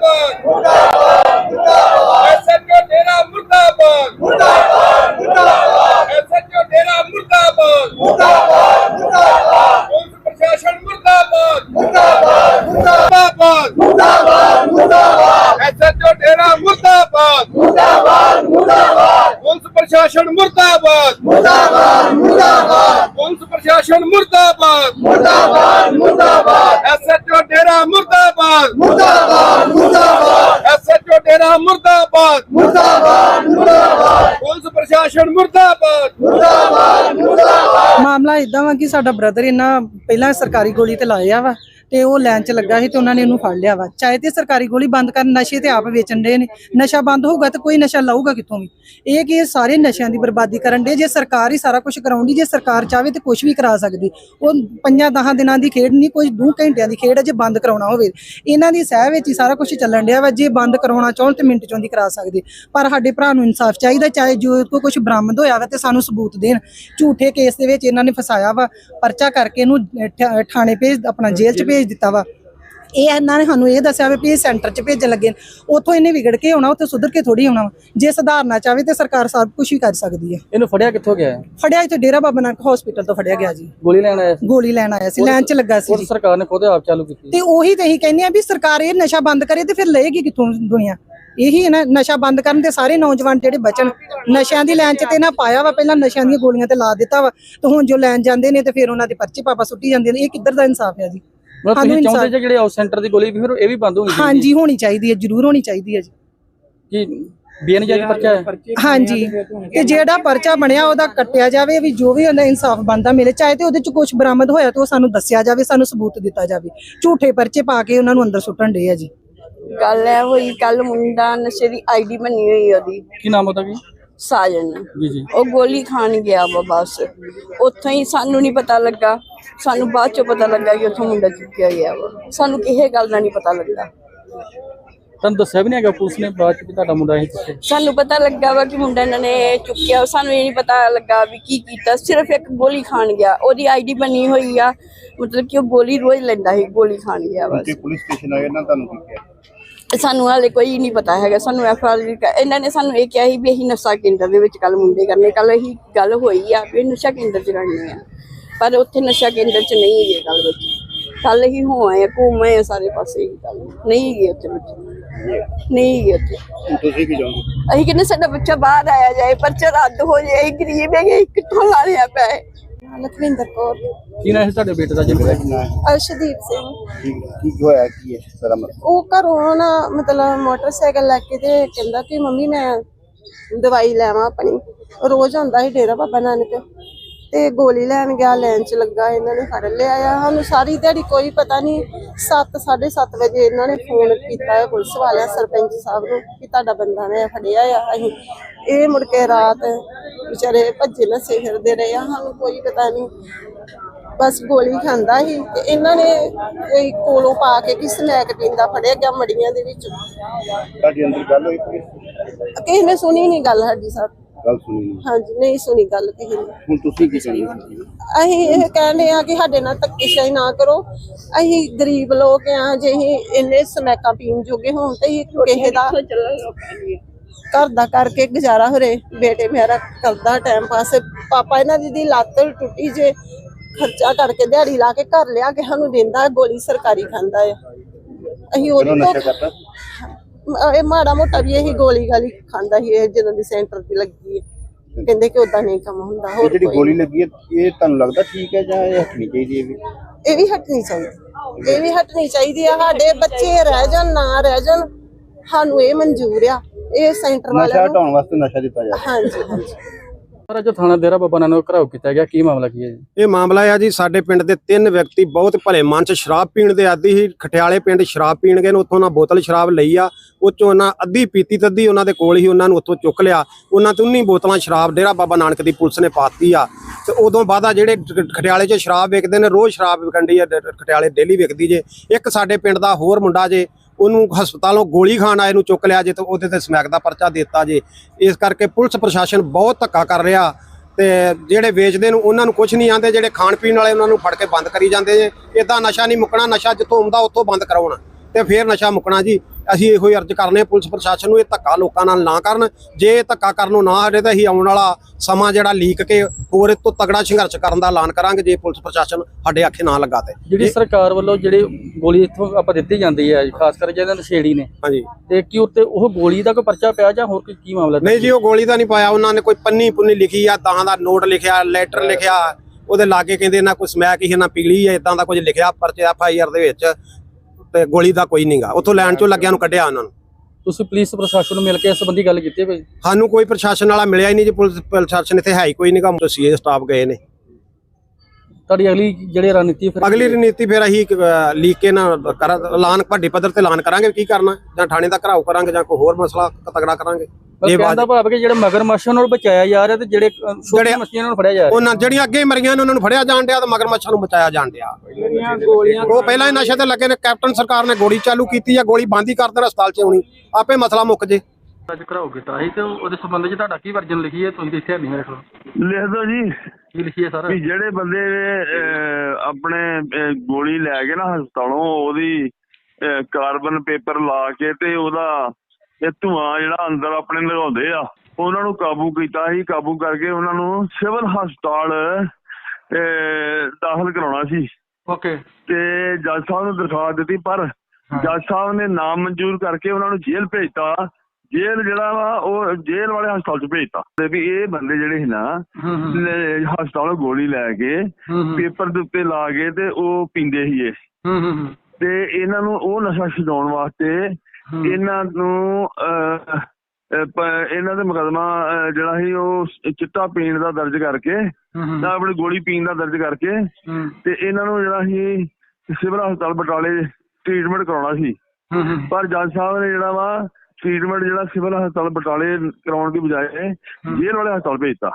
ਮੁਰਦਾਬਾਦ ਮੁਰਦਾਬਾਦ ਮੁਰਦਾਬਾਦ ਐਸਐਚਓ ਡੇਰਾ ਮੁਰਦਾਬਾਦ ਮੁਰਦਾਬਾਦ ਮੁਰਦਾਬਾਦ ਐਸਐਚਓ ਡੇਰਾ ਮੁਰਦਾਬਾਦ ਮੁਰਦਾਬਾਦ ਮੁਰਦਾਬਾਦ ਪੁਲਿਸ ਪ੍ਰਸ਼ਾਸਨ ਮੁਰਦਾਬਾਦ ਮੁਰਦਾਬਾਦ ਮੁਰਦਾਬਾਦ ਮੁਰਦਾਬਾਦ ਮੁਰਦਾਬਾਦ ਐਸਐਚਓ ਡੇਰਾ ਮੁਰਦਾਬਾਦ ਮੁਰਦਾਬਾਦ ਮੁਰਦਾਬਾਦ ਪੁਲਿਸ ਪ੍ਰਸ਼ਾਸਨ ਮੁਰਦਾਬਾਦ ਮੁਰਦਾਬਾਦ ਮੁਰਦਾਬਾਦ ਪੁਲਿਸ ਪ੍ਰਸ਼ਾਸਨ ਮੁਰਦਾਬਾਦ ਮੁਰਦਾਬਾਦ ਮੁਰਦਾਬਾਦ ਇਦਾਂ ਵਾ ਕਿ ਸਾਡਾ ਬ੍ਰਦਰ ਇਹਨਾਂ ਪਹਿਲਾਂ ਸਰਕਾਰੀ ਗੋਲੀ ਤੇ ਲਾਇਆ ਵਾ। ਤੇ ਉਹ ਲੈਣ 'ਚ ਲੱਗਾ ਸੀ ਤੇ ਉਹਨਾਂ ਨੇ ਉਹਨੂੰ ਫੜ ਲਿਆ ਵਾ। ਚਾਹੇ ਤੇ ਸਰਕਾਰੀ ਗੋਲੀ ਬੰਦ ਕਰਨ, ਨਸ਼ੇ ਤੇ ਆਪ ਵੇਚਣ ਦੇ ਨੇ। ਨਸ਼ਾ ਬੰਦ ਹੋਊਗਾ ਤਾਂ ਕੋਈ ਨਸ਼ਾ ਲਾਊਗਾ ਕਿੱਥੋਂ ਵੀ? ਇਹ ਕਿ ਇਹ ਸਾਰੇ ਨਸ਼ਿਆਂ ਦੀ ਬਰਬਾਦੀ ਕਰਨ ਦੇ ਜੇ ਸਰਕਾਰ ਹੀ ਸਾਰਾ ਕੁਝ ਕਰਾਉਂਦੀ, ਜੇ ਸਰਕਾਰ ਚਾਹਵੇ ਤੇ ਕੁਝ ਵੀ ਕਰਾ ਸਕਦੀ। ਉਹ ਪੰਜਾਂ 10 ਦਿਨਾਂ ਦੀ ਖੇਡ ਨਹੀਂ, ਕੋਈ ਦੋ ਘੰਟਿਆਂ ਦੀ ਖੇਡ ਹੈ ਜੇ ਬੰਦ ਕਰਾਉਣਾ ਹੋਵੇ। ਇਹਨਾਂ ਦੀ ਸਹਿ ਵਿੱਚ ਹੀ ਸਾਰਾ ਕੁਝ ਚੱਲਣ ਡਿਆ ਵਾ। ਜੇ ਬੰਦ ਕਰਾਉਣਾ ਚਾਹੁਣ ਤੇ ਮਿੰਟ ਚੋਂ ਦੀ ਕਰਾ ਸਕਦੇ। ਪਰ ਸਾਡੇ ਭਰਾ ਨੂੰ ਇਨਸਾਫ ਚਾਹੀਦਾ। ਚਾਹੇ ਜੋ ਕੋਈ ਕੁਝ ਬਰਾਮਦ ਹੋਇਆ ਵਾ ਤੇ ਸਾਨੂੰ ਸਬੂਤ ਦੇਣ। ਝੂਠੇ ਕੇਸ ਦੇ ਵਿੱਚ ਇਹਨਾਂ ਨੇ ਫਸਾਇਆ ਵਾ। ਪਰਚਾ ਕਰਕੇ ਇਹਨੂੰ ਥਾਣੇ ਭੇਜ, ਆਪਣਾ ਜੇਲ੍ਹ 'ਚ ਭੇਜ ਦਿੱਤਾ ਵਾ। ਇਹ ਇਹਨਾਂ ਨੇ ਸਾਨੂੰ ਇਹ ਦੱਸਿਆ ਵੀ ਇਹ ਸੈਂਟਰ 'ਚ ਭੇਜਣ ਲੱਗੇ। ਉੱਥੋਂ ਇਹਨੇ ਵਿਗੜ ਕੇ ਆਉਣਾ ਉੱਥੇ ਸੁਧਰ ਕੇ ਥੋੜੀ ਆਉਣਾ ਵਾ। ਜੇ ਸੁਧਾਰਨਾ ਚਾਹਵੇ ਤੇ ਸਰਕਾਰ ਸਭ ਕੁਝ ਹੀ ਕਰ ਸਕਦੀ ਹੈ। ਇਹਨੂੰ ਫੜਿਆ ਕਿੱਥੋਂ ਗਿਆ ਹੈ? ਫੜਿਆ ਇੱਥੇ ਡੇਰਾ ਬਾਬਾ ਨਾਨਕ ਹਸਪੀਟਲ ਤੋਂ ਫੜਿਆ ਗਿਆ ਜੀ। ਗੋਲੀ ਲੈਣ ਆਇਆ ਸੀ? ਗੋਲੀ ਲੈਣ ਆਇਆ ਸੀ ਲਾਈਨ 'ਚ ਲੱਗਾ ਸੀ ਜੀ। ਸਰਕਾਰ ਨੇ ਖੁਦ ਆਪ ਚਾਲੂ ਕੀਤੀ। ਤੇ ਉਹੀ ਤੇ ਅਸੀਂ ਕਹਿੰਦੇ ਆ ਵੀ ਸਰਕਾਰ ਇਹ ਨਸ਼ਾ ਬੰਦ ਕਰੇ ਤੇ ਫਿਰ ਲਏਗੀ ਕਿੱਥੋਂ ਦੁਨੀਆ। ਇਹੀ ਹੈ ਨਾ ਨਸ਼ਾ ਬੰਦ ਕਰਨ ਤੇ ਸਾਰੇ ਨੌਜਵਾਨ ਜਿਹੜੇ ਬਚਣ ਨਸ਼ਿਆਂ ਦੀ ਲਾਈਨ 'ਚ ਤੇ ਨਾ ਪਾਇਆ ਵਾ ਪਹਿਲਾਂ ਨਸ਼ਿਆਂ ਦੀਆਂ ਗੋਲੀਆਂ ਤੇ ਲਾ ਦਿੱਤਾ ਵਾ। ਤੇ ਹੁਣ ਜੋ ਲੈਣ ਜਾਂਦੇ ਨੇ ਤੇ ਫਿਰ ਉਹਨਾਂ ਦੇ ਪਰਚੇ ਪਾਪਾ ਸੁੱਟੀ ਜਾਂਦੇ ਨੇ। ਇਹ ਕਿੱਧਰ ਦਾ ਇਨਸਾਫ ਹੈ ਜੀ? ਮਤਲਬ ਸਾਨੂੰ ਤੁਸੀਂ ਚਾਹੁੰਦੇ ਇਨਸਾਫ਼- ਜੇ ਜਿਹੜੇ ਆਊਟ ਸੈਂਟਰ ਦੀ ਗੋਲੀ ਵੀ ਫਿਰ ਇਹ ਵੀ ਬੰਦ ਹੋਣੀ ਚਾਹੀਦੀ ਹਾਂਜੀ ਹੋਣੀ ਚਾਹੀਦੀ ਹੈ ਜ਼ਰੂਰ ਹੋਣੀ ਚਾਹੀਦੀ ਹੈ ਜੀ। ਕਿ ਬੇਨਜਾਇਜ਼ ਪਰਚਾ ਹੈ? ਹਾਂਜੀ ਤੇ ਜਿਹੜਾ ਪਰਚਾ ਬਣਿਆ ਉਹਦਾ ਕੱਟਿਆ ਜਾਵੇ ਵੀ ਜੋ ਵੀ ਉਹਦਾ ਇਨਸਾਫ ਬਣਦਾ ਮਿਲੇ ਚਾਹੇ ਤੇ ਉਹਦੇ ਚ ਕੁਝ ਬਰਾਮਦ ਹੋਇਆ ਤੇ ਉਹ ਸਾਨੂੰ ਦੱਸਿਆ ਜਾਵੇ ਸਾਨੂੰ ਸਬੂਤ ਦਿੱਤਾ ਜਾਵੇ। ਝੂਠੇ ਪਰਚੇ ਪਾ ਕੇ ਉਹਨਾਂ ਨੂੰ ਅੰਦਰ ਸੁੱਟਣ ਦੇ ਆ ਜੀ। ਗੱਲ ਹੈ ਹੋਈ ਕੱਲ ਮੁੰਡਾ ਨਸ਼ੇ ਦੀ ਆਈਡੀ ਬਣੀ ਹੋਈ ਉਹਦੀ। ਕੀ ਨਾਮ ਉਹਦਾ ਕੀ ਸਾਜਨ ਉਹ ਗੋਲੀ ਖਾਣ ਗਿਆ ਵਾ ਬਸ। ਉੱਥੋਂ ਹੀ ਸਾਨੂੰ ਨਹੀਂ ਪਤਾ ਲੱਗਾ। ਸਾਨੂੰ ਬਾਅਦ ਚੋਂ ਪਤਾ ਲੱਗਾ ਕਿ ਉੱਥੋਂ ਮੁੰਡਾ ਚੁੱਕਿਆ ਗਿਆ ਵਾ। ਸਾਨੂੰ ਕਿਸੇ ਗੱਲ ਦਾ ਨਹੀਂ ਪਤਾ ਲੱਗਾ। ਤੁਹਾਨੂੰ ਦੱਸਿਆ ਵੀ ਨਹੀਂ ਹੈਗਾ ਪੁਲਿਸ ਨੇ ਬਾਅਦ ਚ ਵੀ ਤੁਹਾਡਾ ਮੁੰਡਾ ਇਹ ਚੁੱਕਿਆ ਸਾਨੂੰ ਪਤਾ ਲੱਗਾ ਵਾ ਕਿ ਮੁੰਡਾ ਇਹਨਾਂ ਨੇ ਚੁੱਕਿਆ। ਸਾਨੂੰ ਇਹ ਨਹੀਂ ਪਤਾ ਲੱਗਾ ਵੀ ਕੀ ਕੀਤਾ। ਸਿਰਫ ਇੱਕ ਗੋਲੀ ਖਾਣ ਗਿਆ। ਉਹਦੀ ਆਈਡੀ ਬਣੀ ਹੋਈ ਆ। ਮਤਲਬ ਕਿ ਉਹ ਗੋਲੀ ਰੋਜ਼ ਲੈਂਦਾ ਸੀ ਗੋਲੀ ਖਾਣ ਗਿਆ ਬਸ। ਪੁਲਿਸ ਸਟੇਸ਼ਨ ਆਏ ਨਾ ਤੁਹਾਨੂੰ ਕੀ ਕਿਹਾ? ਸਾਨੂੰ ਹਾਲੇ ਕੋਈ ਨਹੀਂ ਪਤਾ ਹੈਗਾ ਸਾਨੂੰ ਐਫ ਆਰ ਇਹਨਾਂ ਨੇ ਸਾਨੂੰ ਇਹ ਕਿਹਾ ਸੀ ਵੀ ਅਸੀਂ ਨਸ਼ਾ ਕੇਂਦਰ ਦੇ ਵਿੱਚ ਕੱਲ ਮੁੰਡੇ ਕਰਨੇ ਕੱਲ ਇਹੀ ਗੱਲ ਹੋਈ ਆ ਵੀ ਨਸ਼ਾ ਕੇਂਦਰ ਚ ਕਰਨੀ ਆ। ਪਰ ਉੱਥੇ ਨਸ਼ਾ ਕੇਂਦਰ ਚ ਨਹੀਂ ਗਏ ਕੱਲ ਬੱਚੇ। ਕੱਲ ਹੀ ਹੋ ਆਏ ਘੁੰਮ ਆ ਸਾਰੇ ਪਾਸੇ ਹੀ ਕੱਲ ਨਹੀਂ ਗਏ ਉੱਥੇ ਬੱਚੇ। ਨਹੀਂ ਗਏ ਉੱਥੇ। ਤੁਸੀਂ ਕੀ ਚਾਹੁੰਦੇ ਅਸੀਂ ਕਹਿੰਦੇ ਸਾਡਾ ਬੱਚਾ ਬਾਹਰ ਆਇਆ ਜਾਏ ਪਰਚਾ ਰੱਦ ਹੋ ਜਾਏ ਅਸੀਂ ਗਰੀਬ ਹੈਗੇ ਕਿੱਥੋਂ ਲਾਣਿਆ ਪਏ ਲਖਵਿੰਦਰ ਕੌਰ। ਕੀ ਨਾਮ ਹੈ ਤੁਹਾਡੇ ਬੇਟੇ ਦਾ ਜਿਹੜਾ? ਨਾ ਅਰਸ਼ਦੀਪ ਸਿੰਘ। ਕੀ ਕੀ ਹੋਇਆ ਕੀ ਹੈ ਸਾਰਾ ਉਹ ਘਰੋਂ ਨਾ ਮਤਲਬ ਮੋਟਰਸਾਈਕਲ ਲੈ ਕੇ ਤੇ ਕਹਿੰਦਾ ਕਿ ਮੰਮੀ ਮੈਂ ਦਵਾਈ ਲੈਵਾਂ ਆਪਣੀ। ਰੋਜ਼ ਆਉਂਦਾ ਸੀ ਡੇਰਾ ਬਾਬਾ ਨਾਨਕ। ਤੇ ਗੋਲੀ ਲੈਣ ਗਿਆ ਲੈਣ ਚ ਲੱਗਾ ਇਹਨਾਂ ਨੇ ਫੜ ਲਿਆ ਆ। ਸਾਨੂੰ ਸਾਰੀ ਦਿਹਾੜੀ ਕੋਈ ਪਤਾ ਨਹੀਂ 7 7:30 ਵਜੇ ਇਹਨਾਂ ਨੇ ਫੋਨ ਕੀਤਾ ਹੈ ਪੁਲਿਸ ਵਾਲਿਆਂ ਸਰਪੰਚ ਸਾਹਿਬ ਨੂੰ ਕਿ ਤੁਹਾਡਾ ਬੰਦਾ ਨੇ ਫੜਿਆ ਆ ਅਸੀਂ ਇਹ ਮੁੜ ਕੇ ਰਾਤ ਵਿਚਾਰੇ ਭੱਜੇ ਨਸੇ ਫਿਰਦੇ ਰਹੇ ਆ ਸਾਨੂੰ ਕੋਈ ਪਤਾ ਨਹੀਂ। ਬਸ ਗੋਲੀ ਖਾਂਦਾ ਸੀ ਤੇ ਇਹਨਾਂ ਨੇ ਕੋਈ ਕੋਲੋਂ ਪਾ ਕੇ ਕਿ ਸਮੈਕ ਪੀਂਦਾ ਫੜਿਆ ਗਿਆ ਮੜੀਆਂ ਦੇ ਵਿੱਚ। ਤੁਹਾਡੀ ਅੰਦਰ ਗੱਲ ਹੋਈ ਕਿਸੇ ਨੇ ਸੁਣੀ ਨਹੀਂ ਗੱਲ ਸਾਡੀ ਸਰ ਗੱਲ ਸੁਣੀ ਨਹੀਂ। ਹਾਂਜੀ ਨਹੀਂ ਸੁਣੀ ਗੱਲ ਕਿਸੇ ਨੇ। ਹੁਣ ਤੁਸੀਂ ਕੀ ਚਾਹੁੰਦੇ ਅਸੀਂ ਇਹ ਕਹਿੰਦੇ ਆ ਕਿ ਸਾਡੇ ਨਾਲ ਧੱਕੇਸ਼ਾਹੀ ਨਾ ਕਰੋ। ਅਸੀਂ ਗਰੀਬ ਲੋਕ ਆ ਜੇ ਅਸੀਂ ਇੰਨੇ ਸਮੈਕਾਂ ਪੀਣ ਜੋਗੇ ਹੋਣ ਤੇ ਅਸੀਂ ਕਿਸੇ ਦਾ ਘਰ ਦਾ ਕਰਕੇ ਗੁਜ਼ਾਰਾ ਹੋ ਰੇ ਬੇਟੇ ਮੇਰਾ ਕਰਦਾ ਟਾਈਮ ਪਾਸ ਪਾਪਾ ਇਹਨਾਂ ਦੀ ਦੀ ਲੱਤ ਟੁੱਟੀ ਜੇ। ਖਰਚਾ ਕਰਕੇ ਦਿਹਾੜੀ ਲਾ ਕੇ ਘਰ ਲਿਆ ਕੇ ਸਾਨੂੰ ਦਿੰਦਾ ਗੋਲੀ ਸਰਕਾਰੀ ਖਾਂਦਾ ਹੈ ਅਸੀਂ ਉਹਦੇ ਨਸ਼ਾ ਤੋਂ ਇਹ ਮਾੜਾ ਮੋਟਾ ਵੀ ਇਹੀ ਗੋਲੀ ਗਾਲੀ ਖਾਂਦਾ ਸੀ ਇਹ ਜਦੋਂ ਦੀ ਸੈਂਟਰ ਤੇ ਲੱਗੀ ਹੈ। ਕਹਿੰਦੇ ਕਿ ਉਦਾਂ ਨਹੀਂ ਕੰਮ ਹੁੰਦਾ ਇਹ ਹੋਰ ਜਿਹੜੀ ਕੋਈ ਗੋਲੀ ਲੱਗੀ ਹੈ ਇਹ ਤੁਹਾਨੂੰ ਲੱਗਦਾ ਠੀਕ ਹੈ ਜਾਂ ਇਹ ਹਟਣੀ ਚਾਹੀਦੀ ਹੈ ਵੀ? ਇਹ ਵੀ ਹਟਣੀ ਚਾਹੀਦੀ ਇਹ ਵੀ ਹਟਣੀ ਚਾਹੀਦੀ ਆ ਸਾਡੇ ਬੱਚੇ ਰਹਿ ਜਾਣ ਨਾ ਰਹਿ ਜਾਣ ਸਾਨੂੰ ਇਹ ਮਨਜ਼ੂਰ ਆ ਇਹ ਸੈਂਟਰ ਨਸ਼ਾ ਵਾਲਿਆਂ ਨੂੰ ਹਟਾਉਣ ਵਾਸਤੇ ਨਸ਼ਾ ਦਿੱਤਾ ਜਾਵੇ। ਹਾਂਜੀ ਹਾਂਜੀ। ਸਾਰਾ ਜੋ ਥਾਣਾ ਦੇਰਾ ਬਾਬਾ ਨਾਨਕ ਘਰਾਓ ਕੀਤਾ ਗਿਆ, ਕੀ ਮਾਮਲਾ ਕੀ ਹੈ ਜੀ? ਇਹ ਮਾਮਲਾ ਆ ਜੀ, ਸਾਡੇ ਪਿੰਡ ਦੇ ਤਿੰਨ ਵਿਅਕਤੀ ਬਹੁਤ ਭਲੇ ਮਨ ਚ ਸ਼ਰਾਬ ਪੀਣ ਦੇ ਆਦੀ ਸੀ। ਖਟਿਆਲੇ ਪਿੰਡ ਸ਼ਰਾਬ ਪੀਣ ਗਏ ਨੇ, ਉੱਥੋਂ ਉਹਨਾਂ ਬੋਤਲ ਸ਼ਰਾਬ ਲਈ ਆ। ਉਹ ਚੋਂ ਉਹਨਾਂ ਅੱਧੀ ਪੀਤੀ ਤੱਦੀ ਉਹਨਾਂ ਦੇ ਕੋਲ ਹੀ ਉਹਨਾਂ ਨੂੰ ਉੱਥੋਂ ਚੁੱਕ ਲਿਆ। ਉਹਨਾਂ ਤੋਂ 19 ਬੋਤਲਾਂ ਸ਼ਰਾਬ ਡੇਰਾ ਬਾਬਾ ਨਾਨਕ ਦੀ ਪੁਲਿਸ ਨੇ ਪਾਤੀ ਆ। ਤੇ ਉਦੋਂ ਬਾਅਦ ਆ ਜਿਹੜੇ ਖਟਿਆਲੇ 'ਚ ਸ਼ਰਾਬ ਵਿਕਦੇ ਨੇ, ਰੋਜ਼ ਸ਼ਰਾਬ ਵਿਕੰਡੀ ਆ, ਡ- ਖਟਿਆਲੇ ਡੇਲੀ ਵਿਕਦੀ ਜੇ। ਇੱਕ ਸਾਡੇ ਪਿੰਡ ਦਾ ਹੋਰ ਮੁੰਡਾ ਜੇ ਉਹਨੂੰ ਹਸਪਤਾਲੋਂ ਗੋਲੀ ਖਾਣ ਆਏ ਨੂੰ ਚੁੱਕ ਲਿਆ ਜੇ ਤੇ ਉਹਦੇ ਤੇ ਸਮੈਕ ਦਾ ਪਰਚਾ ਦਿੱਤਾ ਜੇ। ਇਸ ਕਰਕੇ ਪੁਲਿਸ ਪ੍ਰਸ਼ਾਸਨ ਬਹੁਤ ਧੱਕਾ ਕਰ ਰਿਹਾ ਤੇ ਜਿਹੜੇ ਵੇਚਦੇ ਨੂੰ ਉਹਨਾਂ ਨੂੰ ਕੁਝ ਨਹੀਂ ਆਂਦੇ, ਜਿਹੜੇ ਖਾਣ ਪੀਣ ਵਾਲੇ ਉਹਨਾਂ ਨੂੰ ਫੜ ਕੇ ਬੰਦ ਕਰੀ ਜਾਂਦੇ ਜੇ। ਇਦਾਂ ਨਸ਼ਾ ਨਹੀਂ ਮੁੱਕਣਾ, ਨਸ਼ਾ ਜਿੱਥੋਂ ਆਉਂਦਾ ਉੱਥੋਂ ਬੰਦ ਕਰਾਉਣਾ। ਤੇ ਫਿਰ ਨਸ਼ਾ ਮੁੱਕਣਾ ਜੀ। ਅਸੀਂ ਇਹੋ ਹੀ ਅਰਜ਼ ਕਰਨੇ ਪੁਲਿਸ ਪ੍ਰਸ਼ਾਸਨ ਨੂੰ ਇਹ ਧੱਕਾ ਲੋਕਾਂ ਨਾਲ ਨਾ ਕਰਨ। ਜੇ ਇਹ ਧੱਕਾ ਕਰਨ ਨੂੰ ਨਾ ਹਟੇ ਤਾਂ ਅਸੀਂ ਆਉਣ ਵਾਲਾ ਸਮਾਂ ਜਿਹੜਾ ਲੀਕ ਕੇ ਹੋਰ ਤੋਂ ਤਗੜਾ ਸੰਘਰਸ਼ ਕਰਨ ਦਾ ਐਲਾਨ ਕਰਾਂਗੇ ਜੇ ਪੁਲਿਸ ਪ੍ਰਸ਼ਾਸਨ ਸਾਡੇ ਆਖੇ ਨਾ ਲੱਗਾ ਤੇ। ਜਿਹੜੀ ਸਰਕਾਰ ਵੱਲੋਂ ਜਿਹੜੇ ਗੋਲੀ ਇੱਥੋਂ ਆਪਾਂ ਦਿੱਤੀ ਜਾਂਦੀ ਹੈ ਖਾਸ ਕਰ ਜਿਹਨਾਂ ਨਸ਼ੇੜੀ ਨੇ। ਹਾਂਜੀ। ਤੇ ਕੀ ਉੱਤੇ ਉਹ ਗੋਲੀ ਦਾ ਕੋਈ ਪਰਚਾ ਪਿਆ ਜਾਂ ਹੋਰ ਕੋਈ ਕੀ ਮਾਮਲਾ ਨਹੀਂ ਜੀ ਉਹ ਗੋਲੀ ਦਾ ਨਹੀਂ ਪਾਇਆ। ਉਹਨਾਂ ਨੇ ਕੋਈ ਪੰਨੀ ਪੁੰਨੀ ਲਿਖੀ ਆ ਤਾਂ ਦਾ ਨੋਟ ਲਿਖਿਆ ਲੈਟਰ ਲਿਖਿਆ। ਉਹਦੇ ਲਾਗੇ ਕਹਿੰਦੇ ਨਾ ਕੋਈ ਸਮੈਕ ਹੀ ਨਾ ਪੀਲੀ ਆ ਇਦਾਂ ਦਾ ਕੁਝ ਲਿਖਿਆ ਪਰਚੇ ਐਫ ਆਈ ਆਰ ਦੇ ਵਿੱਚ। ਤੇ ਗੋਲੀ ਦਾ ਕੋਈ ਨਹੀਂਗਾ ਉੱਥੋਂ ਲੈਣ ਚੋਂ ਲੱਗਿਆ ਨੂੰ ਕੱਢਿਆ ਉਹਨਾਂ ਨੂੰ। ਤੁਸੀਂ ਪੁਲਿਸ ਪ੍ਰਸ਼ਾਸਨ ਨੂੰ ਮਿਲ ਕੇ ਇਸ ਸੰਬੰਧੀ ਗੱਲ ਕੀਤੀ ਹੈ ਭਾਈ? ਸਾਨੂੰ ਕੋਈ ਪ੍ਰਸ਼ਾਸਨ ਵਾਲਾ ਮਿਲਿਆ ਹੀ ਨਹੀਂ ਜੀ ਪੁਲਿਸ ਪ੍ਰਸ਼ਾਸਨ ਇੱਥੇ ਹੈ ਹੀ ਕੋਈ ਨਹੀਂਗਾ ਸੀਏ ਸਟਾਫ ਗਏ ਨੇ। ਤੁਹਾਡੀ ਅਗਲੀ ਜਿਹੜੀ ਰਣਨੀਤੀ ਫਿਰ ਅਗਲੀ ਰਣਨੀਤੀ ਫਿਰ ਅਸੀਂ ਲੀਕ ਕੇ ਨਾ ਕਰ ਐਲਾਨ ਵੱਡੇ ਪੱਧਰ ਤੇ ਐਲਾਨ ਕਰਾਂਗੇ ਕੀ ਕਰਨਾ ਜਾਂ ਥਾਣੇ ਦਾ ਘਰਾਓ ਕਰਾਂਗੇ ਜਾਂ ਕੋਈ ਹੋਰ ਮਸਲਾ ਤਗੜਾ ਕਰਾਂਗੇ। ਇਹ ਕਹਿਣ ਦਾ ਭਾਵ ਹੈ ਕਿ ਜਿਹੜੇ ਮਗਰਮੱਛ ਨੂੰ ਬਚਾਇਆ ਜਾ ਰਿਹਾ ਤੇ ਜਿਹੜੇ ਜਿਹੜੇ- ਮੱਛੀਆਂ ਨੂੰ ਫੜਿਆ ਜਾ ਰਿਹਾ। ਉਹਨਾਂ ਜਿਹੜੀਆਂ ਅੱਗੇ ਮਰੀਆਂ ਨੇ ਉਹਨਾਂ ਨੂੰ ਫੜਿਆ ਜਾਣ ਡਿਆ ਤੇ ਮਗਰਮੱਛਾਂ ਨੂੰ ਬਚਾਇਆ ਜਾਣ ਡਿਆ। ਉਹ ਪਹਿਲਾਂ ਹੀ ਨਸ਼ੇ ਤੇ ਲੱਗੇ ਨੇ ਕੈਪਟਨ ਸਰਕਾਰ ਨੇ ਗੋਲੀ ਚਾਲੂ ਕੀਤੀ ਆ ਗੋਲੀ ਬੰਦ ਹੀ ਕਰ ਦੇਣਾ ਹਸਪਤਾਲ 'ਚ ਆਉਣੀ ਆਪੇ ਮਸਲਾ ਮੁੱਕ ਜੇ। ਅੱਜ ਘਰਾਓ ਕੀਤਾ ਸੀ ਤੇ ਉਹਦੇ ਸੰਬੰਧ ਵਿੱਚ ਤੁਹਾਡਾ ਕੀ ਵਰਜਨ ਲਿਖੀ ਹੈ? ਤੁਸੀਂ ਇੱਥੇ ਨਹੀਂ ਮੇਰੇ ਕੋਲ। ਲਿਖ ਦੋ ਜੀ। ਕੀ ਲਿਖੀ ਹੈ ਸਰ? ਵੀ ਜਿਹੜੇ ਬੰਦੇ ਆਪਣੇ ਗੋਲੀ ਲੈ ਕੇ ਨਾ ਹਸਪਤਾਲੋਂ ਉਹਦੀ ਕਾਰਬਨ ਪੇਪਰ ਲਾ ਕੇ ਤੇ ਉਹਦਾ ਇਹ ਧੂਆਂ ਜਿਹੜਾ ਅੰਦਰ ਆਪਣੇ ਲਗਾਉਂਦੇ ਆ ਉਹਨਾਂ ਨੂੰ ਕਾਬੂ ਕੀਤਾ ਸੀ ਕਾਬੂ ਕਰਕੇ ਉਹਨਾਂ ਨੂੰ ਸਿਵਲ ਹਸਪਤਾਲ ਦਾਖਲ ਕਰਾਉਣਾ ਸੀ। ਓਕੇ ਤੇ ਜੱਜ ਸਾਹਿਬ ਨੂੰ ਦਰਖਾਸਤ ਦਿੱਤੀ ਪਰ ਜੱਜ ਸਾਹਿਬ ਨੇ ਨਾਮ ਮਨਜ਼ੂਰ ਕਰਕੇ ਉਹਨਾਂ ਨੂੰ ਜੇਲ੍ਹ ਭੇਜਤਾ। ਜੇਲ੍ਹ ਜਿਹੜਾ ਵਾ ਉਹ ਜੇਲ੍ਹ ਵਾਲੇ ਹਸਪਤਾਲ 'ਚ ਭੇਜਤਾ। ਤੇ ਵੀ ਇਹ ਬੰਦੇ ਜਿਹੜੇ ਸੀ ਨਾ ਹਸਪਤਾਲੋਂ ਗੋਲੀ ਲੈ ਕੇ ਪੇਪਰ ਦੇ ਉੱਤੇ ਲਾ ਕੇ ਤੇ ਉਹ ਪੀਂਦੇ ਸੀ ਇਹ ਤੇ ਇਹਨਾਂ ਨੂੰ ਉਹ ਨਸ਼ਾ ਛਡਾਉਣ ਵਾਸਤੇ ਇਹਨਾਂ ਨੂੰ ਇਹਨਾਂ ਦੇ ਮੁਕਦਮਾ ਜਿਹੜਾ ਸੀ ਉਹ ਚਿੱਟਾ ਪੀਣ ਦਾ ਦਰਜ ਕਰਕੇ ਤਾਂ ਆਪਣੀ ਗੋਲੀ ਪੀਣ ਦਾ ਦਰਜ ਕਰਕੇ ਤੇ ਇਹਨਾਂ ਨੂੰ ਜਿਹੜਾ ਸੀ ਸਿਵਲ ਹਸਪਤਾਲ ਬਟਾਲੇ ਟ੍ਰੀਟਮੈਂਟ ਕਰਾਉਣਾ ਸੀ। ਪਰ ਜੱਜ ਸਾਹਿਬ ਨੇ ਜਿਹੜਾ ਵਾ ਟ੍ਰੀਟਮੈਂਟ ਜਿਹੜਾ ਸਿਵਲ ਹਸਪਤਾਲ ਬਟਾਲੇ ਕਰਾਉਣ ਦੀ ਬਜਾਏ ਜੇਲ੍ਹ ਵਾਲੇ ਹਸਪਤਾਲ ਭੇਜਤਾ।